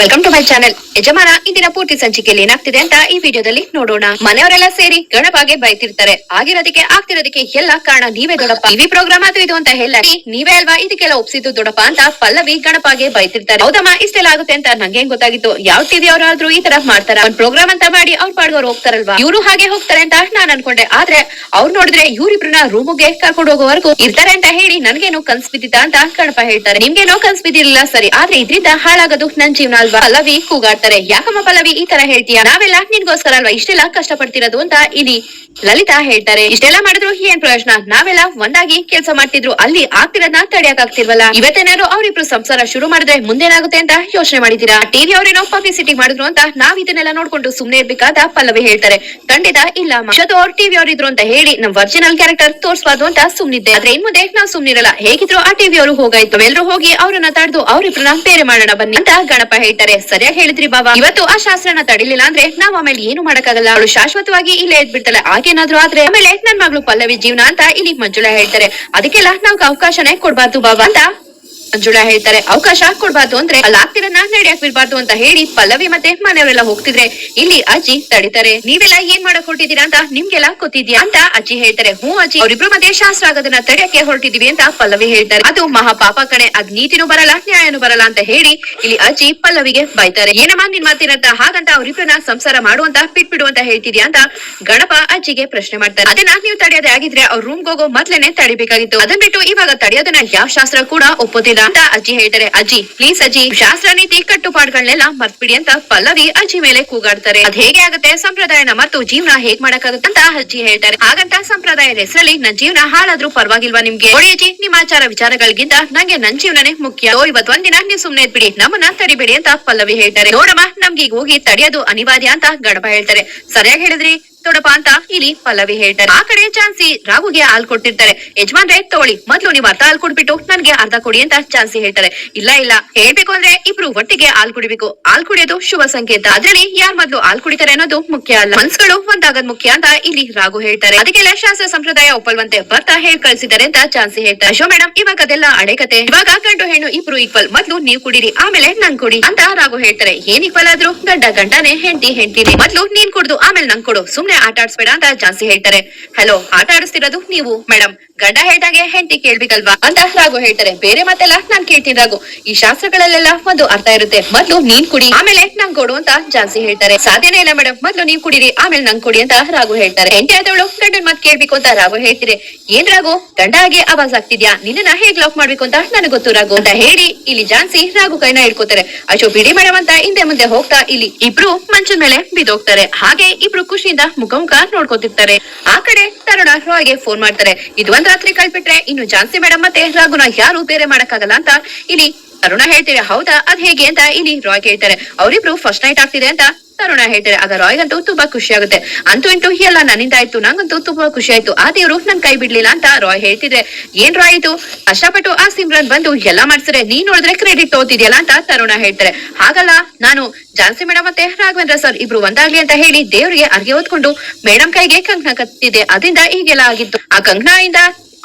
Welcome to my channel ಯಜಮಾನ, ಇಂದಿನ ಪೂರ್ತಿ ಸಂಚಿಕೆಯಲ್ಲಿ ಏನಾಗ್ತಿದೆ ಅಂತ ಈ ವಿಡಿಯೋದಲ್ಲಿ ನೋಡೋಣ. ಮನೆಯವರೆಲ್ಲ ಸೇರಿ ಗಣಪಾಗೆ ಬೈತಿರ್ತಾರೆ. ಆಗಿರೋದಕ್ಕೆ ಆಗ್ತಿರೋದಕ್ಕೆ ಎಲ್ಲ ಕಾರಣ ನೀವೇ ದೊಡ್ಡಪ್ಪ. ಟಿವಿ ಪ್ರೋಗ್ರಾಮ್ ಅದು ಇದು ಅಂತ ಹೇಳಿ. ನೀವೇ ಅಲ್ವಾ ಇದಕ್ಕೆಲ್ಲ ಒಪ್ಸಿದ್ದು ದೊಡ್ಡಪ್ಪ ಅಂತ ಪಲ್ಲವಿ ಗಣಪಗೆ ಬೈತಿರ್ತಾರೆ. ಹೌದಮ್ಮ, ಇಷ್ಟೆಲ್ಲ ಆಗುತ್ತೆ ಅಂತ ನಂಗೆ ಗೊತ್ತಾಗಿತ್ತು. ಯಾವ ಟಿವಿ ಅವರಾದ್ರೂ ಈ ತರ ಮಾಡ್ತಾರ? ಒಂದ್ ಪ್ರೋಗ್ರಾಮ್ ಅಂತ ಮಾಡಿ ಅವ್ರ ಪಾಡ್ಗೋರು ಹೋಗ್ತಾರಲ್ವಾ? ಇವರು ಹಾಗೆ ಹೋಗ್ತಾರೆ ಅಂತ ನಾನ್ ಅನ್ಕೊಂಡೆ. ಆದ್ರೆ ಅವ್ರು ನೋಡಿದ್ರೆ ಇವ್ರಿಬ್ರನ್ನ ರೂಮ್ಗೆ ಕರ್ಕೊಂಡು ಹೋಗೋವರೆಗೂ ಇರ್ತಾರೆ ಅಂತ ಹೇಳಿ ನನ್ಗೇನೋ ಕನ್ಸ್ ಬಿದ್ದಿದ್ದ ಅಂತ ಗಣಪ ಹೇಳ್ತಾರೆ. ನಿಮ್ಗೇನೋ ಕನ್ಸ್ ಬಿದ್ದಿರ್ಲಿಲ್ಲ ಸರಿ. ಆದ್ರೆ ಇದ್ರಿಂದ ಹಾಳಾಗೋದು ನನ್ ಜೀವನ ಅಲ್ವಾ ಪಲ್ಲವಿ ಕೂಗಾಡ್ತಾರೆ. ಯಾಕಮ್ಮ ಪಲ್ಲವಿ ಈ ತರ ಹೇಳ್ತೀಯ? ನಾವೆಲ್ಲ ನಿನ್ಗೋಸ್ಕರ ಅಲ್ವಾ ಇಷ್ಟೆಲ್ಲ ಕಷ್ಟ ಪಡ್ತಿರೋದು ಅಂತ ಇಲ್ಲಿ ಲಲಿತಾ ಹೇಳ್ತಾರೆ. ಇಷ್ಟೆಲ್ಲ ಮಾಡಿದ್ರು ಏನ್ ಪ್ರಯೋಜನ? ನಾವೆಲ್ಲ ಒಂದಾಗಿ ಕೆಲಸ ಮಾಡ್ತಿದ್ರು. ಅಲ್ಲಿ ಆಗ್ತಿರೋದನ್ನ ತಡೆಯಕ್ ಆಗ್ತಿರ್ವಲ್ಲ ಇವತ್ತೇನಾದ್ರು ಅವ್ರಿಬ್ರು ಸಂಸಾರ ಶುರು ಮಾಡಿದ್ರೆ ಮುಂದೇನಾಗುತ್ತೆ ಅಂತ ಯೋಚನೆ ಮಾಡಿದೀರಾ ಟಿವಿ ಅವ್ರೇನೋ ಪಬ್ಲಿಸಿಟಿ ಮಾಡಿದ್ರು ಅಂತ ನಾವ್ ಇದನ್ನೆಲ್ಲ ನೋಡ್ಕೊಂಡು ಸುಮ್ನೆ ಇರ್ಬೇಕಾದ ಪಲ್ಲವಿ ಹೇಳ್ತಾರೆ. ಖಂಡಿತ ಇಲ್ಲ, ಅಮ್ಮ. ಅವ್ರ ಟಿವಿ ಅವ್ರಿದ್ರು ಅಂತ ಹೇಳಿ ನಮ್ ಒರಿಜಿನಲ್ ಕ್ಯಾರೆಕ್ಟರ್ ತೋರ್ಸ್ಬಾರ್ದು ಅಂತ ಸುಮ್ನಿದ್ದೆ. ಆದ್ರೆ ಇನ್ ಮುಂದೆ ನಾವ್ ಸುಮ್ನಿರಲ್ಲ. ಹೇಗಿದ್ರು ಆ ಟಿವಿ ಅವರು ಹೋಗಾಯ್ತು. ಎಲ್ಲರೂ ಹೋಗಿ ಅವ್ರನ್ನ ತಡೆದು ಅವ್ರಿಬ್ರನ್ನ ಬೇರೆ ಮಾಡೋಣ ಬನ್ನಿ ಅಂತ ಗಣಪ ಹೇಳ್ತಾರೆ. ಸರಿಯಾಗಿ ಹೇಳಿದ್ರಿ ಬಾಬಾ. ಇವತ್ತು ಆ ಶಾಸ್ತ್ರನ ತಡಿಲಿಲ್ಲ ಅಂದ್ರೆ ನಾವ್ ಆಮೇಲೆ ಏನು ಮಾಡಕ್ಕಾಗಲ್ಲ? ಅವಳು ಶಾಶ್ವತವಾಗಿ ಇಲ್ಲೇ ಇದ್ಬಿಡ್ತಾಳೆ. ಆಗೇನಾದ್ರೂ ಆದ್ರೆ ಆಮೇಲೆ ನನ್ ಮಗಳು ಪಲ್ಲವಿ ಜೀವನ ಅಂತ ಇಲ್ಲಿ ಮಂಜುಳಾ ಹೇಳ್ತಾರೆ. ಅದಕ್ಕೆಲ್ಲ ನಾವ್ ಅವಕಾಶನೇ ಕೊಡ್ಬಾರ್ದು ಬಾಬಾ ಅಂತ ಮಂಜುಳಾ ಹೇಳ್ತಾರೆ, ಅವಕಾಶ ಕೊಡ್ಬಾರ್ದು ಅಂದ್ರೆ ಅಲ್ಲಿ ಆಗ್ತಿರನ್ನ ನಡೆಯಕ್ ಬಿಡ್ಬಾರ್ದು ಅಂತ ಹೇಳಿ ಪಲ್ಲವಿ ಮತ್ತೆ ಮನೆಯವರೆಲ್ಲ ಹೋಗ್ತಿದ್ರೆ, ಇಲ್ಲಿ ಅಜ್ಜಿ ತಡಿತಾರೆ. ನೀವೆಲ್ಲ ಏನ್ ಮಾಡಕ್ ಹೊರಟಿದೀರಾ ಅಂತ ನಿಮ್ಗೆಲ್ಲ ಗೊತ್ತಿದ್ಯಾ ಅಂತ ಅಜ್ಜಿ ಹೇಳ್ತಾರೆ. ಹ್ಞೂ ಅಜ್ಜಿ, ಅವ್ರಿಬ್ರು ಮತ್ತೆ ಶಾಸ್ತ್ರ ಆಗೋದನ್ನ ತಡೆಯಕ್ಕೆ ಹೊರಟಿದೀವಿ ಅಂತ ಪಲ್ಲವಿ ಹೇಳ್ತಾರೆ. ಅದು ಮಹಾಪಾಪ ಕಣೆ, ಅದ್ ನೀತಿನೂ ಬರಲ್ಲ, ನ್ಯಾಯನೂ ಬರಲ್ಲ ಅಂತ ಹೇಳಿ ಇಲ್ಲಿ ಅಜ್ಜಿ ಪಲ್ಲವಿಗೆ ಬೈತಾರೆ. ಏನಮ್ಮ ನಿನ್ ಮಾತಿನಂತ ಹಾಗಂತ ಅವ್ರಿಬ್ರನ್ನ ಸಂಸಾರ ಮಾಡುವಂತ ಬಿಟ್ಬಿಡು ಅಂತ ಹೇಳ್ತಿದ್ಯಾ ಅಂತ ಗಣಪ ಅಜ್ಜಿಗೆ ಪ್ರಶ್ನೆ ಮಾಡ್ತಾರೆ. ಅದನ್ನ ನೀವು ತಡೆಯದೆ ಆಗಿದ್ರೆ ಅವ್ರ ರೂಮ್ ಹೋಗೋ ಮೊದ್ಲೇನೆ ತಡಿಬೇಕಾಗಿತ್ತು. ಅದನ್ ಬಿಟ್ಟು ಇವಾಗ ತಡೆಯೋದನ್ನ ಯಾವ ಶಾಸ್ತ್ರ ಕೂಡ ಒಪ್ಪೋದಿಲ್ಲ. ಅಂತ ಅಜ್ಜಿ ಹೇಳ್ತಾರೆ, ಅಜ್ಜಿ ಪ್ಲೀಸ್ ಅಜ್ಜಿ ಶಾಸ್ತ್ರ ನೀತಿ ಕಟ್ಟುಪಾಡುಗಳನ್ನೆಲ್ಲ ಮರ್ತ್ಬಿಡಿ ಅಂತ ಪಲ್ಲವಿ ಅಜ್ಜಿ ಮೇಲೆ ಕೂಗಾಡ್ತಾರೆ. ಅದ್ ಹೇಗೆ ಆಗುತ್ತೆ? ಸಂಪ್ರದಾಯನ ಮತ್ತು ಜೀವನ ಹೇಗ್ ಅಂತ ಅಜ್ಜಿ ಹೇಳ್ತಾರೆ. ಹಾಗಂತ ಸಂಪ್ರದಾಯದ ಹೆಸರಲ್ಲಿ ನನ್ ಜೀವನ ಹಾಳಾದ್ರೂ ಪರವಾಗಿಲ್ವಾ ನಿಮ್ಗೆ? ನೋಡಿ ಅಜ್ಜಿ, ನಿಮ್ಮ ಆಚಾರ ವಿಚಾರಗಳಿಗಿಂತ ನಂಗೆ ನನ್ ಜೀವನನೇ ಮುಖ್ಯ. ಇವತ್ ಒಂದಿನ ನೀವು ಸುಮ್ನೆ ಇದ್ಬಿಡಿ. ನಮ್ಮನ್ನ ತಡಿಬೇಡಿ ಅಂತ ಪಲ್ಲವಿ ಹೇಳ್ತಾರೆ. ನೋಡಮ್ಮ ನಮ್ಗೆ ಈಗ ಹೋಗಿ ತಡೆಯೋದು ಅನಿವಾರ್ಯ ಅಂತ ಗಡಬಾ ಹೇಳ್ತಾರೆ. ಸರಿಯಾಗಿ ಹೇಳಿದ್ರಿ? ದೊಡ್ಡಪ್ಪ ಅಂತ ಇಲ್ಲಿ ಪಲ್ಲವಿ ಹೇಳ್ತಾರೆ. ಆ ಕಡೆ ಚಾನ್ಸಿ ರಾಘುಗೆ ಹಾಲ್ ಕೊಟ್ಟಿರ್ತಾರೆ. ಯಜಮಾನ್ರೆ, ತಗೊಳ್ಳಿ. ಮೊದ್ಲು ನೀವು ಅರ್ಧ ಹಾಲ್ ಕೊಡ್ಬಿಟ್ಟು ನನ್ಗೆ ಅರ್ಧ ಕೊಡಿ ಅಂತ ಚಾನ್ಸಿ ಹೇಳ್ತಾರೆ. ಇಲ್ಲ ಇಲ್ಲ. ಹೇಳ್ಬೇಕು ಅಂದ್ರೆ ಇಬ್ರು ಒಟ್ಟಿಗೆ ಹಾಲ್ ಕುಡಿಬೇಕು. ಹಾಲ್ ಕುಡಿಯೋದು ಶುಭ ಸಂಕೇತ. ಅದ್ರಲ್ಲಿ ಯಾರ್ ಮೊದ್ಲು ಹಾಲ್ ಕುಡಿತಾರೆ ಅನ್ನೋದು ಮುಖ್ಯ ಅಲ್ಲ. ಮನ್ಸ್ಗಳು ಒಂದಾಗದ್ ಮುಖ್ಯ ಅಂತ ಇಲ್ಲಿ ರಾಘು ಹೇಳ್ತಾರೆ. ಅದಕ್ಕೆಲ್ಲ ಶಾಸ್ತ್ರ ಸಂಪ್ರದಾಯ ಒಪ್ಪಲ್ವಂತೆ ಭರ್ತ ಹೇಳ್ ಕಳ್ಸಿದ್ದಾರೆ ಅಂತ ಚಾನ್ಸಿ ಹೇಳ್ತಾರೆ. ಶೋ ಮೇಡಮ್ ಇವಾಗ ಅದೆಲ್ಲ ಅಡೆಕತೆ ಇವಾಗ ಗಂಡು ಹೆಣ್ಣು ಇಬ್ರು ಈಕ್ವಲ್ ಮೊದ್ಲು ನೀವು ಕುಡೀರಿ, ಆಮೇಲೆ ನಂಗ್ ಕೊಡಿ ಅಂತ ರಾಘು ಹೇಳ್ತಾರೆ. ಏನ್ ಈಕ್ವಲ್ ಆದ್ರೂ ಗಂಡ ಗಂಡನೇ ಹೆಂಡತಿ ಹೆಂಡತಿರಿ ಮೊದ್ಲು ನೀನ್ ಕುಡ್ದು, ಆಮೇಲೆ ನಂಗ್ ಕೊಡು. ಸುಮ್ನೆ ಆಟ ಆಡ್ಸ್ಬೇಡ ಅಂತ ಜಾಸ್ತಿ ಹೇಳ್ತಾರೆ. ಹಲೋ ಆಟ ಆಡಿಸ್ತಿರೋದು ನೀವು ಮೇಡಮ್ ಗಂಡ ಹೇಳ್ದಾಗೆ ಹೆಂಡತಿ ಕೇಳ್ಬೇಕಲ್ವಾ? ಅಂತ ರಾಘು ಹೇಳ್ತಾರೆ. ಬೇರೆ ಮತ್ತೆಲ್ಲ ನಾನ್ ಕೇಳ್ತೀನಿ ರಾಘು. ಈ ಶಾಸ್ತ್ರಗಳಲ್ಲೆಲ್ಲ ಒಂದು ಅರ್ಥ ಇರುತ್ತೆ. ಮೊದ್ಲು ನೀನ್ ಕುಡಿ, ಆಮೇಲೆ ನಂಗ್ ಕೊಡು ಅಂತ ಜಾಸ್ತಿ ಹೇಳ್ತಾರೆ. ಸಾಧ್ಯನೇ ಇಲ್ಲ ಮೇಡಮ್ ಮೊದ್ಲು ನೀವ್ ಕುಡಿರಿ, ಆಮೇಲೆ ನಂಗ್ ಕೊಡಿ ಅಂತ ರಾಘು ಹೇಳ್ತಾರೆ. ಹೆಂಡತಿ ಆದವಳು ಗಂಡನ್ ಮಾತ್ ಕೇಳ್ಬೇಕು ಅಂತ ರಾಘು ಹೇಳ್ತೀರಿ ಏನ್ ರಾಘು? ಗಂಡ ಹಾಗೆ ಆವಾಜ್ ಆಗ್ತಿದ್ಯಾ ನಿನ್ನ ಹೇಗ್ ಲಾಕ್ ಮಾಡ್ಬೇಕು ಅಂತ ನನಗೆ ಗೊತ್ತು ರಾಘು. ಅಂತ ಹೇಳಿ ಇಲ್ಲಿ ಜಾನ್ಸಿ ರಾಘು ಕೈನ ಹಿಡ್ಕೋತಾರೆ. ಅಶೋ ಬಿಡಿ ಮೇಡಮ್ ಅಂತ ಹಿಂದೆ ಮುಂದೆ ಹೋಗ್ತಾ ಇಲ್ಲಿ. ಇಬ್ರು ಮಂಚ ಮೇಲೆ ಬಿದ್ದೋಗ್ತಾರೆ. ಹಾಗೆ ಇಬ್ರು ಖುಷಿಯಿಂದ ಮುಖ ಮುಖ ನೋಡ್ಕೊತಿರ್ತಾರೆ. ಆ ಕಡೆ ತರುಣ ರಾಯ್ಗೆ ಫೋನ್ ಮಾಡ್ತಾರೆ. ಇದು ಒಂದ್ ರಾತ್ರಿ ಕಳ್ಬಿಟ್ರೆ ಇನ್ನು ಜಾನ್ಸಿ ಮೇಡಮ್ ಮತ್ತೆ ರಾಘುನ ಯಾರು ಬೇರೆ ಮಾಡಕ್ಕಾಗಲ್ಲ ಅಂತ ಇಲ್ಲಿ ತರುಣ ಹೇಳ್ತೀರಿ? ಹೌದಾ? ಅದ್ ಹೇಗೆ ಅಂತ ಇಲ್ಲಿ ರಾಯ್ ಕೇಳ್ತಾರೆ. ಅವರಿಬ್ರು ಫಸ್ಟ್ ನೈಟ್ ಆಗ್ತಿದೆ ಅಂತ ತರುಣ ಹೇಳ್ತಾರೆ. ಆಗ ರಾಯ್ಗಂತೂ ತುಂಬಾ ಖುಷಿ ಆಗುತ್ತೆ. ಅಂತೂ ಇಂಟು ಎಲ್ಲ ನನ್ನಿಂದ ಆಯ್ತು ನಂಗಂತೂ ತುಂಬಾ ಖುಷಿ ಆಯ್ತು. ಆ ದೇವ್ರು ನನ್ ಕೈ ಬಿಡ್ಲಿಲ್ಲ ಅಂತ ರಾಯ್ ಹೇಳ್ತಿದ್ರೆ, ಏನ್ ರಾಯ್ ಇದು? ಕಷ್ಟಪಟ್ಟು ಆ ಸಿಮ್ರನ್ ಬಂದು ಎಲ್ಲ ಮಾಡ್ಸಿದ್ರೆ ನೀನ್ ನೋಡಿದ್ರೆ ಕ್ರೆಡಿಟ್ ತಗೋತಿದ್ಯಲ್ಲ ಅಂತ ತರುಣ ಹೇಳ್ತಾರೆ. ಹಾಗಲ್ಲ, ನಾನು ಜಾನ್ಸಿ ಮೇಡಮ್ ಮತ್ತೆ ರಾಘವೇಂದ್ರ ಸರ್ ಇಬ್ರು ಒಂದಾಗ್ಲಿ ಅಂತ ಹೇಳಿ ದೇವ್ರಿಗೆ ಅರ್ಗೆ ಓದ್ಕೊಂಡು ಮೇಡಮ್ ಕೈಗೆ ಕಂಕಣ ಕತ್ತಿದೆ. ಅದರಿಂದ ಈಗೆಲ್ಲ ಆಗಿತ್ತು. ಆ ಕಂಕಣ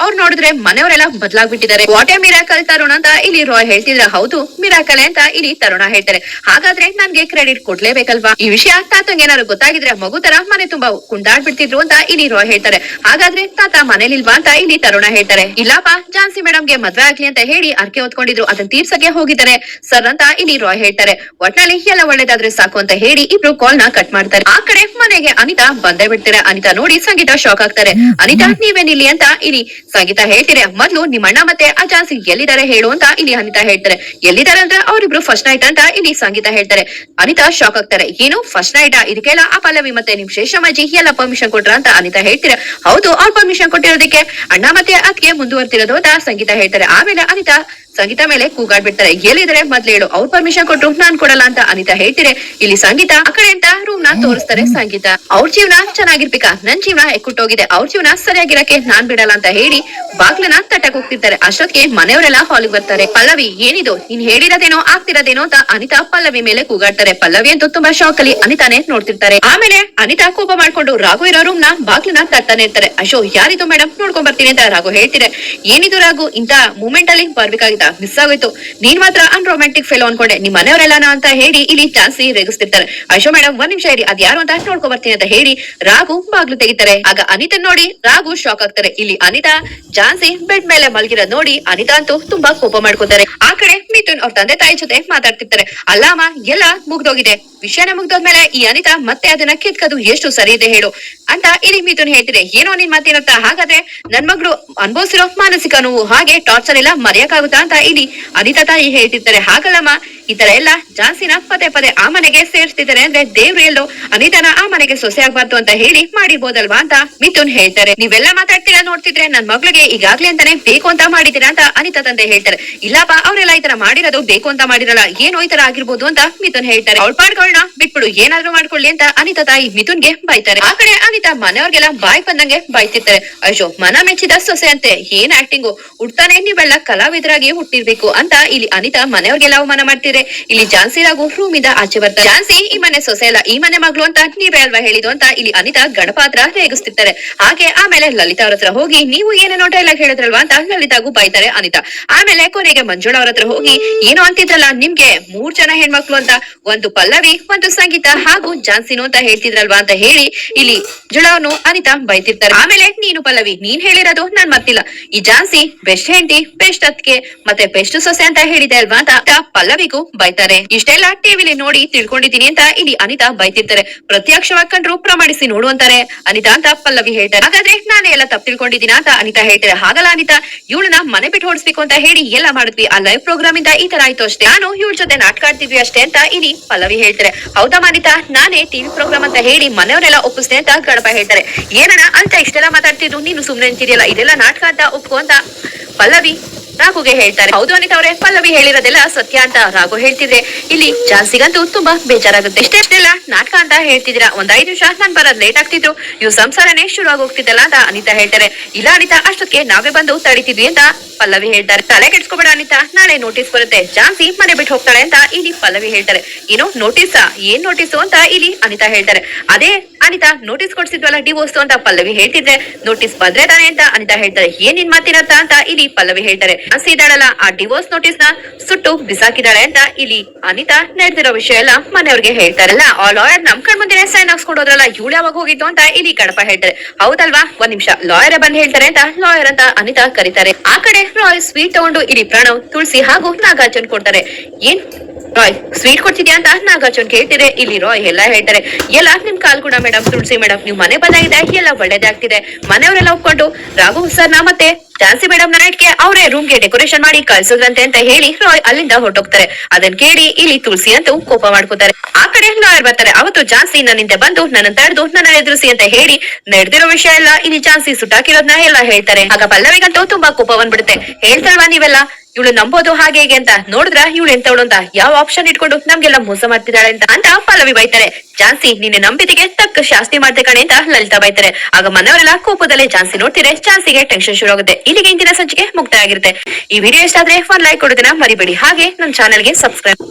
ಅವ್ರು ನೋಡಿದ್ರೆ ಮನೆಯವರೆಲ್ಲ ಬದಲಾಗ್ಬಿಟ್ಟಿದ್ದಾರೆ. ವಾಟ್ ಎ ಮಿರಾಕಲ್ ತರುಣ ಅಂತ ಇಲ್ಲಿ ರಾಯ್ ಹೇಳ್ತಿದ್ರೆ, ಹೌದು ಮಿರಾಕಲ್ ಅಂತ ಇಲ್ಲಿ ತರುಣ ಹೇಳ್ತಾರೆ. ಹಾಗಾದ್ರೆ ನನ್ಗೆ ಕ್ರೆಡಿಟ್ ಕೊಡ್ಲೇಬೇಕಲ್ವಾ? ಈ ವಿಷಯ ತಾತಂಗೆ ಏನಾದ್ರು ಗೊತ್ತಾಗಿದ್ರೆ ಮಗು ತರ ಮನೆ ತುಂಬಾ ಕುಂಡಾಡ್ಬಿಡ್ತಿದ್ರು ಅಂತ ಇಲ್ಲಿ ರಾಯ್ ಹೇಳ್ತಾರೆ. ಹಾಗಾದ್ರೆ ತಾತ ಮನೇಲಿಲ್ವಾ ಅಂತ ಇಲ್ಲಿ ತರುಣ ಹೇಳ್ತಾರೆ. ಇಲ್ಲಪ್ಪ, ಜಾನ್ಸಿ ಮೇಡಮ್ಗೆ ಮದ್ವೆ ಆಗ್ಲಿ ಅಂತ ಹೇಳಿ ಅರ್ಕೆ ಹೊತ್ಕೊಂಡಿದ್ರು. ಅದನ್ನ ತೀರ್ಸಕ್ಕೆ ಹೋಗಿದ್ದಾರೆ. ಸರ್ ಅಂತ ಇಲ್ಲಿ ರಾಯ್ ಹೇಳ್ತಾರೆ. ಒಟ್ನಲ್ಲಿ ಎಲ್ಲ ಒಳ್ಳೇದಾದ್ರೆ ಸಾಕು ಅಂತ ಹೇಳಿ ಇಬ್ರು ಕಾಲ್ನ ಕಟ್ ಮಾಡ್ತಾರೆ. ಆ ಕಡೆ ಮನೆಗೆ ಅನಿತಾ ಬಂದೇ ಬಿಡ್ತಾರೆ. ಅನಿತಾ ನೋಡಿ ಸಂಗೀತ ಶಾಕ್ ಆಗ್ತಾರೆ. ಅನಿತಾ ನೀವೇನಿಲ್ಲಿ ಅಂತ ಇಲ್ಲಿ ಸಂಗೀತ ಹೇಳ್ತೀರಿ ಮೊದ್ಲು ನಿಮ್ಮ ಅಣ್ಣ ಮತ್ತೆ ಆ ಜಾನ್ಸಿ ಎಲ್ಲಿದ್ದಾರೆ ಹೇಳು ಅಂತ ಇಲ್ಲಿ ಅನಿತಾ ಹೇಳ್ತಾರೆ. ಎಲ್ಲಿದ್ದಾರೆ ಅಂದ್ರೆ ಅವರಿಬ್ರು ಫಸ್ಟ್ ನೈಟ್ ಅಂತ ಇಲ್ಲಿ ಸಂಗೀತ ಹೇಳ್ತಾರೆ. ಅನಿತಾ ಶಾಕ್ ಆಗ್ತಾರೆ. ಏನು? ಫಸ್ಟ್ ನೈಟ್ ಇದಕ್ಕೆಲ್ಲ ಆ ಪಲ್ಲವಿ ಮತ್ತೆ ನಿಮ್ ಶೇಷಮ್ಮಾಜಿ ಎಲ್ಲ ಪರ್ಮಿಷನ್ ಕೊಟ್ರ ಅಂತ ಅನಿತಾ ಹೇಳ್ತೀರಾ ಹೌದು, ಅವ್ರು ಪರ್ಮಿಷನ್ ಕೊಟ್ಟಿರೋದಕ್ಕೆ ಅಣ್ಣ ಮತ್ತೆ ಅದಕ್ಕೆ ಮುಂದುವರ್ತಿರೋದು ಅಂತ ಸಂಗೀತ ಹೇಳ್ತಾರೆ. ಆಮೇಲೆ ಅನಿತಾ ಸಂಗೀತ ಮೇಲೆ ಕೂಗಾಡ್ಬಿಡ್ತಾರೆ ಎಲ್ಲಿದ್ರೆ ಮೊದ್ಲು ಹೇಳು. ಅವ್ರ ಪರ್ಮಿಷನ್ ಕೊಟ್ರು ನಾನ್ ಕೊಡಲ್ಲ ಅಂತ ಅನಿತಾ ಹೇಳ್ತೀರಿ ಇಲ್ಲಿ ಸಂಗೀತ ಆ ಕಡೆ ಅಂತ ರೂಮ್ನ ತೋರಿಸ್ತಾರೆ ಸಂಗೀತ. ಅವ್ರ ಜೀವನ ಚೆನ್ನಾಗಿರ್ಬೇಕಾ? ನನ್ ಜೀವನ ಎಕ್ಕುಟ್ಟೋಗಿದೆ ಅವ್ರ ಜೀವನ ಸರಿಯಾಗಿರಕ್ಕೆ ನಾನ್ ಬಿಡಲ್ಲ ಅಂತ ಹೇಳಿ ಬಾಗ್ಲನ ತಟ್ಟಕ್ ಹೋಗ್ತಿರ್ತಾರೆ. ಅಷ್ಟೊತ್ತಿಗೆ ಮನೆಯವರೆಲ್ಲ ಹಾಲಿಗೆ ಬರ್ತಾರೆ. ಪಲ್ಲವಿ ಏನಿದು? ನೀನ್ ಹೇಳಿರೋದೇನೋ ಆಗ್ತಿರೋದೇನೋ ಅಂತ ಅನಿತಾ ಪಲ್ಲವಿ ಮೇಲೆ ಕೂಗಾಡ್ತಾರೆ. ಪಲ್ಲವಿ ಅಂತೂ ತುಂಬಾ ಶಾಕ್ ಅಲ್ಲಿ ಅನಿತಾನೆ ನೋಡ್ತಿರ್ತಾರೆ. ಆಮೇಲೆ ಅನಿತಾ ಕೋಪ ಮಾಡ್ಕೊಂಡು ರಾಘು ಇರೋ ರೂಮ್ನ ಬಾಗ್ಲನ ತಟ್ಟಾನೆ ಇರ್ತಾರೆ. ಅಶೋ ಯಾರಿದು ಮೇಡಮ್ ನೋಡ್ಕೊಂಡ್ ಬರ್ತೀನಿ ಅಂತ ರಾಘು ಹೇಳ್ತಿರೆ ಏನಿದು ರಾಘು? ಇಂತ ಮೂಮೆಂಟ್ ಅಲ್ಲಿ ಬರ್ಬೇಕಾಗಿತ್ತ? ಮಿಸ್ ಆಗೋಯ್ತು. ನೀನ್ ಮಾತ್ರ ಅನ್ ರೊಮ್ಯಾಂಟಿಕ್ ಫೆಲೋ ಅನ್ಕೊಂಡೆ. ನಿಮ್ ಮನೆಯವರೆಲ್ಲಾನ ಅಂತ ಹೇಳಿ ಇಲ್ಲಿ ಚಾನ್ಸಿ ರೇಗಿಸ್ತಿರ್ತಾರೆ. ಅಶೋ ಮೇಡಮ್ ಒಂದ್ ನಿಮಿಷ ಇರಿ. ಅದ್ ಯಾರು ಅಂತ ನೋಡ್ಕೊ ಬರ್ತೀನಿ ಅಂತ ಹೇಳಿ ರಾಘು ಬಾಗ್ಲು ತೆಗಿತಾರೆ. ಆಗ ಅನಿತಾ ನೋಡಿ ರಾಘು ಶಾಕ್ ಆಗ್ತಾರೆ. ಇಲ್ಲಿ ಅನಿತಾ, ಜಾನ್ಸಿ ಬೆಡ್ ಮೇಲೆ ಮಲಗಿರ ನೋಡಿ ಅನಿತಾ ಅಂತೂ ತುಂಬಾ ಕೋಪ ಮಾಡ್ಕೋತಾರೆ. ಆ ಕಡೆ ಮಿಥುನ್ ಅವ್ರ ತಂದೆ ತಾಯಿ ಜೊತೆ ಮಾತಾಡ್ತಿರ್ತಾರೆ. ಅಲ್ಲಮ್ಮ, ಎಲ್ಲ ಮುಗ್ದೋಗಿದೆ. ವಿಷಯನ ಮುಗ್ದೋದ್ಮೇಲೆ ಈ ಅನಿತಾ ಮತ್ತೆ ಅದನ್ನ ಕಿತ್ಕದು ಎಷ್ಟು ಸರಿ ಇದೆ ಹೇಳು. ಅಂತ ಇಲ್ಲಿ ಮಿಥುನ್ ಹೇಳ್ತಿದೆ. ಏನೋ ನಿನ್ ಮಾತಿನರ್ಥ. ಹಾಗಾದ್ರೆ ನನ್ ಮಗಳು ಅನ್ಭವಿಸಿರೋ ಮಾನಸಿಕ ನೋವು ಹಾಗೆ ಟಾರ್ಚರ್ ಎಲ್ಲ ಮರೆಯಕ್ಕಾಗುತ್ತಾ ಅಂತ ಇಲ್ಲಿ ಅನಿತಾ ತಾಯಿ ಹೇಳ್ತಿದ್ದಾರೆ ಹಾಗಲ್ಲಮ್ಮ ಈ ತರ ಎಲ್ಲ ಜಾನ್ಸಿನ ಪದೇ ಪದೇ ಆ ಮನೆಗೆ ಸೇರಿಸ್ತಿದ್ದಾರೆ ಅಂದ್ರೆ ದೇವ್ರು ಎಲ್ಲೋ ಅನಿತಾನ ಆ ಮನೆಗೆ ಸೊಸೆ ಆಗ್ಬಾರ್ದು ಅಂತ ಹೇಳಿ ಮಾಡಿರ್ಬೋದಲ್ವಾ ಅಂತ ಮಿಥುನ್ ಹೇಳ್ತಾರೆ. ನೀವೆಲ್ಲ ಮಾತಾಡ್ತೀರಾ ನೋಡ್ತಿದ್ರೆ ನನ್ ಮಗಳಿಗೆ ಈಗಾಗ್ಲೇ ಅಂತಾನೆ ಬೇಕು ಅಂತ ಮಾಡಿದೀರಾ ಅಂತ ಅನಿತಾ ತಂದೆ ಹೇಳ್ತಾರೆ. ಇಲ್ಲಪ್ಪ ಅವರೆಲ್ಲ ಈ ತರ ಮಾಡಿರೋದು ಬೇಕು ಅಂತ ಮಾಡಿರಲ್ಲ, ಏನೋ ಈ ತರ ಆಗಿರ್ಬೋದು ಅಂತ ಮಿಥುನ್ ಹೇಳ್ತಾರೆ. ಅವಳ ಪಾಡ್ಗಳನ್ನ ಬಿಟ್ಬಿಡು, ಏನಾದ್ರು ಮಾಡ್ಕೊಳ್ಳಿ ಅಂತ ಅನಿತಾ ತಾಯಿ ಮಿಥುನ್ಗೆ ಬೈತಾರೆ. ಆ ಕಡೆ ಅನಿತಾ ಮನೆಯವ್ರಿಗೆಲ್ಲ ಬಾಯ್ ಬಂದಂಗೆ ಬೈತಿರ್ತಾರೆ. ಅಯ್ಯೋ, ಮನ ಮೆಚ್ಚಿದ ಸೊಸೆ ಅಂತೆ ಏನ್ ಆಕ್ಟಿಂಗು ಹುಡ್ತಾನೆ ನೀವೆಲ್ಲ ಕಲಾವಿದರಾಗಿ ಹುಟ್ಟಿರ್ಬೇಕು ಅಂತ ಇಲ್ಲಿ ಅನಿತಾ ಮನೆಯವ್ರಿಗೆಲ್ಲ ಅವಮಾನ ಇಲ್ಲಿ ಜಾನ್ಸಿ ರಾಗು ರೂಮ್ ಆಚೆ ಬರ್ತಾರೆ ಜಾನ್ಸಿ, ಈ ಮನೆ ಸೊಸೆ ಅಲ್ಲ, ಈ ಮನೆ ಮಗಳು ಅಂತ ನೀವೇ ಅಲ್ವಾ ಹೇಳಿದು ಅಂತ ಇಲ್ಲಿ ಅನಿತಾ ಗಣಪಾತ್ರ ರೇಗಿಸ್ತಿರ್ತಾರೆ. ಹಾಗೆ ಆಮೇಲೆ ಲಲಿತಾ ಅವ್ರ ಹತ್ರ ಹೋಗಿ, ನೀವು ಏನೇ ನೋಟ ಡೈಲಾಗ್ ಹೇಳಿದ್ರಲ್ವಾ? ಅಂತ ಲಲಿತಾಗೂ ಬೈತಾರೆ ಅನಿತಾ. ಆಮೇಲೆ ಕೊನೆಗೆ ಮಂಜುಳ ಅವ್ರ ಹತ್ರ ಹೋಗಿ, ಏನು ಅಂತಿದ್ರಲ್ಲ, ನಿಮ್ಗೆ ಮೂರ್ ಜನ ಹೆಣ್ಮಕ್ಳು ಅಂತ? ಒಂದು ಪಲ್ಲವಿ, ಒಂದು ಸಂಗೀತ ಹಾಗೂ ಜಾನ್ಸಿನು ಅಂತ ಹೇಳ್ತಿದ್ರಲ್ವಾ? ಅಂತ ಹೇಳಿ ಇಲ್ಲಿ ಜುಳವನ್ನು ಅನಿತಾ ಬೈತಿರ್ತಾರೆ. ಆಮೇಲೆ ನೀನು ಪಲ್ಲವಿ, ನೀನ್ ಹೇಳಿರೋದು ನಾನ್ ಮತ್ತಿಲ್ಲ ಈ ಜಾನ್ಸಿ, ಬೆಸ್ಟ್ ಹೆಂಡಿ ಬೆಸ್ಟ್ ಅತ್ಗೆ ಮತ್ತೆ ಬೆಸ್ಟ್ ಸೊಸೆ ಅಂತ ಹೇಳಿದೆ ಅಲ್ವಾ? ಅಂತ ಪಲ್ಲವಿಗೂ ಬೈತಾರೆ. ಇಷ್ಟೆಲ್ಲ ಟಿವಿಲಿ ನೋಡಿ ತಿಳ್ಕೊಂಡಿದ್ದೀನಿ ಅಂತ ಇಲ್ಲಿ ಅನಿತಾ ಬೈತಿರ್ತಾರೆ. ಪ್ರತ್ಯಕ್ಷವಾಗಿ ಕಂಡ್ರು ಪ್ರಮಾಣಿಸಿ ನೋಡು ಅಂತಾರೆ. ಅನಿತಾ ಅಂತ ಪಲ್ಲವಿ ಹೇಳ್ತಾರೆ. ಹಾಗಾದ್ರೆ ನಾನೇ ಎಲ್ಲ ತಪ್ಪು ತಿಳ್ಕೊಂಡಿದ್ದೀನ ಅಂತ ಅನಿತಾ ಹೇಳ್ತಾರೆ. ಹಾಗಲ್ಲ ಅನಿತಾ, ಇವಳನ್ನ ಮನೆ ಬಿಟ್ಟು ಹೊಡಿಸ್ಬೇಕು ಅಂತ ಹೇಳಿ ಎಲ್ಲ ಮಾಡಿದ್ವಿ. ಆ ಲೈವ್ ಪ್ರೋಗ್ರಾಮ್ ಇಂದ ಈ ತರ ಆಯ್ತು ಅಷ್ಟೇ. ನಾನು ಇವಳ ಜೊತೆ ನಾಟಕ ಅಷ್ಟೇ ಅಂತ ಇಲ್ಲಿ ಪಲ್ಲವಿ ಹೇಳ್ತಾರೆ. ಹೌದಾ ಅನಿತಾ? ನಾನೇ ಟಿವಿ ಪ್ರೋಗ್ರಾಮ್ ಅಂತ ಹೇಳಿ ಮನೆಯವರೆಲ್ಲ ಒಪ್ಪಿಸ್ತೇನೆ ಅಂತ ಗಣಪ ಹೇಳ್ತಾರೆ. ಏನಣ್ಣ, ಅಂತ ಇಷ್ಟೆಲ್ಲ ಮಾತಾಡ್ತಿದ್ರು. ನೀನು ಸುಮ್ನೆ ಅಂತಿದೆಯಲ್ಲ ಇದೆಲ್ಲ ನಾಟಕ ಅಂತ ಒಪ್ಕೊ ಅಂತ ಪಲ್ಲವಿ ರಾಘುಗೆ ಹೇಳ್ತಾರೆ. ಹೌದು ಅನಿತಾ ಅವರೇ ಪಲ್ಲವಿ ಹೇಳಿರೋದೆಲ್ಲ ಸತ್ಯ ಅಂತ ರಾಘು ಹೇಳ್ತಿದ್ರೆ. ಇಲ್ಲಿ ಜಾನ್ಸಿಗಂತೂ ತುಂಬಾ ಬೇಜಾರಾಗುತ್ತೆ. ಇಷ್ಟೇ ಅಷ್ಟೆಲ್ಲ ನಾಟಕ ಅಂತ ಹೇಳ್ತಿದ್ದೀರಾ? ಒಂದ್ ಐದು ನಿಮಿಷ, ನಾನ್ ಬರೋದ್ ಲೇಟ್ ಆಗ್ತಿದ್ರು. ಇವ್ ಸಂಸಾರನೇ ಶುರು ಆಗೋಗ್ತಿದ್ದಲ್ಲ ಅಂತ ಅನಿತಾ ಹೇಳ್ತಾರೆ. ಇಲ್ಲ ಅನಿತಾ ಅಷ್ಟಕ್ಕೆ ನಾವೇ ಬಂದು ತಡಿತಿದ್ವಿ ಅಂತ ಪಲ್ಲವಿ ಹೇಳ್ತಾರೆ. ತಲೆ ಕೆಡ್ಸ್ಕೊಬೇಡ ಅನಿತಾ, ನಾಳೆ ನೋಟಿಸ್ ಬರುತ್ತೆ. ಜಾನ್ಸಿ ಮನೆ ಬಿಟ್ಟು ಹೋಗ್ತಾಳೆ ಅಂತ ಇಲ್ಲಿ ಪಲ್ಲವಿ ಹೇಳ್ತಾರೆ. ಏನೋ ನೋಟಿಸ್ ಏನ್ ನೋಟಿಸು ಅಂತ ಇಲ್ಲಿ ಅನಿತಾ ಹೇಳ್ತಾರೆ. ಅದೇ ಅನಿತಾ ನೋಟಿಸ್ ಕೊಡ್ಸಿದ್ವಲ್ಲ ಡಿವೋರ್ಸ್ ಅಂತ ಪಲ್ಲವಿ ಹೇಳ್ತಿದ್ರೆ ನೋಟಿಸ್ ಬಂದ್ರೆ ತಾನೆ ಅಂತ ಅನಿತಾ ಹೇಳ್ತಾರೆ. ಏನ್ ನಿನ್ ಮಾತಿರತ್ತ ಅಂತ ಇಲ್ಲಿ ಪಲ್ಲವಿ ಹೇಳ್ತಾರೆ. ಜಾನ್ಸಿ ಇದ್ದಾಳಲ್ಲ ಆ ಡಿವೋರ್ಸ್ ನೋಟಿಸ್ನ ಸುಟ್ಟು ಬಿಸಾಕಿದಾಳೆ ಅಂತ ಇಲ್ಲಿ ಅನಿತಾ ನಡೆದಿರೋ ವಿಷಯ ಎಲ್ಲ ಮನೆಯವ್ರಿಗೆ ಹೇಳ್ತಾರಲ್ಲ. ಆ ಲಾಯರ್ ನಮ್ ಕಣ್ ಮುಂದೆ ಸೈನ್ ಹಾಕ್ಸ್ಕೊಂಡೋದ್ರಲ್ಲ ಇವಳು ಯಾವಾಗ ಹೋಗಿದ್ದು ಅಂತ ಇಲ್ಲಿ ಕಡಪ ಹೇಳ್ತಾರೆ. ಹೌದಲ್ವಾ? ಒಂದ್ ನಿಮಿಷ. ಲಾಯರ್ ಬಂದ್ ಹೇಳ್ತಾರೆ ಅಂತ ಲಾಯರ್ ಅಂತ ಅನಿತಾ ಕರೀತಾರೆ. ಆ ಕಡೆ ರಾಯ್ ಸ್ವೀಟ್ ತಗೊಂಡು ಇಲ್ಲಿ ಪ್ರಣವ್ ತುಳಸಿ ಹಾಗೂ ನಾಗಾರ್ಜುನ್ ಕೊಡ್ತಾರೆ. ಏನ್ ರಾಯ್ ಸ್ವೀಟ್ ಕೊಡ್ತಿದ್ಯಾ ಅಂತ ನಾಗಾರ್ಜುನ್ ಕೇಳ್ತಿದ್ರೆ ಇಲ್ಲಿ ರಾಯ್ ಎಲ್ಲ ಹೇಳ್ತಾರೆ. ಎಲ್ಲ ನಿಮ್ ಕಾಲ್ ಕೂಡ ಮೇಡಮ್ ತುಳಸಿ ಮೇಡಮ್ ನೀವು ಮನೆ ಬಂದಾಗಿದೆ, ಎಲ್ಲ ಒಳ್ಳೇದಾಗ್ತಿದೆ. ಮನೆಯವರೆಲ್ಲ ಒಪ್ಕೊಂಡು ರಾಘು ಸರ್ ನಾ ಮತ್ತೆ ಜಾನ್ಸಿ ಮೇಡಮ್ ನೈಟ್ಗೆ ಅವರೇ ರೂಮ್ಗೆ ಡೆಕೋರೇಷನ್ ಮಾಡಿ ಕಳ್ಸಿದ್ರಂತೆ ಅಂತ ಹೇಳಿ ರಾಯ್ ಅಲ್ಲಿಂದ ಹೊರಟೋಗ್ತಾರೆ. ಅದನ್ ಕೇಳಿ ಇಲ್ಲಿ ತುಳಸಿ ಅಂತ ಕೋಪ ಮಾಡ್ಕೋತಾರೆ. ಆ ಕಡೆ ಲಾಯರ್ ಬರ್ತಾರೆ. ಅವತ್ತು ಜಾನ್ಸಿ ನನ್ನಿಂದ ಬಂದು ನನ್ನ ತಡೆದು ನನ್ನ ಎದುರಿಸಿ ಅಂತ ಹೇಳಿ ನಡೆದಿರೋ ವಿಷಯ ಎಲ್ಲ ಇಲ್ಲಿ ಜಾನ್ಸಿ ಸುಟ್ಟಾಕಿರೋದ್ನ ಎಲ್ಲ ಹೇಳ್ತಾರೆ. ಆಗ ಪಲ್ಲವಿಗಂತೂ ತುಂಬಾ ಕೋಪ ಬಂದ್ಬಿಡುತ್ತೆ. ಹೇಳ್ತಾರಲ್ವಾ ನೀವೆಲ್ಲ? ಇವಳು ನಂಬೋದು ಹಾಗೆ ಹೇಗೆ ಅಂತ ನೋಡಿದ್ರ? ಇವಳು ಎಂತವಳು ಅಂತ? ಯಾವ ಆಪ್ಷನ್ ಇಟ್ಕೊಂಡು ನಮ್ಗೆಲ್ಲ ಮೋಸ ಮಾಡ್ತಿದ್ದಾಳೆ ಅಂತ ಅಂತ ಪಲ್ಲವಿ ಬೈತಾರೆ. ಜಾನ್ಸಿ, ನಿನ್ನೆ ನಂಬಿದಿಗೆ ತಕ್ಕ ಶಾಸ್ತಿ ಮಾಡ್ದೆ ಕಣೆ ಅಂತ ಲಲಿತಾ ಬೈತಾರೆ. ಆಗ ಮನೆಯವರೆಲ್ಲ ಕೋಪದಲ್ಲೇ ಜಾನ್ಸಿ ನೋಡ್ತಿದ್ರೆ ಜಾನ್ಸಿಗೆ ಟೆನ್ಷನ್ ಶುರು ಆಗುತ್ತೆ. ಇಲ್ಲಿಗೆ ಇಂದಿನ ಸಂಚಿಕೆ ಮುಕ್ತಾಯ ಆಗಿರುತ್ತೆ ಈ ವಿಡಿಯೋ ಇಷ್ಟ ಆದ್ರೆ ಫೋನ್ ಲೈಕ್ ಕೊಡೋದನ್ನ ಮರಿಬೇಡಿ. ಹಾಗೆ ನಮ್ಮ ಚಾನೆಲ್ಗೆ ಸಬ್ಸ್ಕ್ರೈಬ್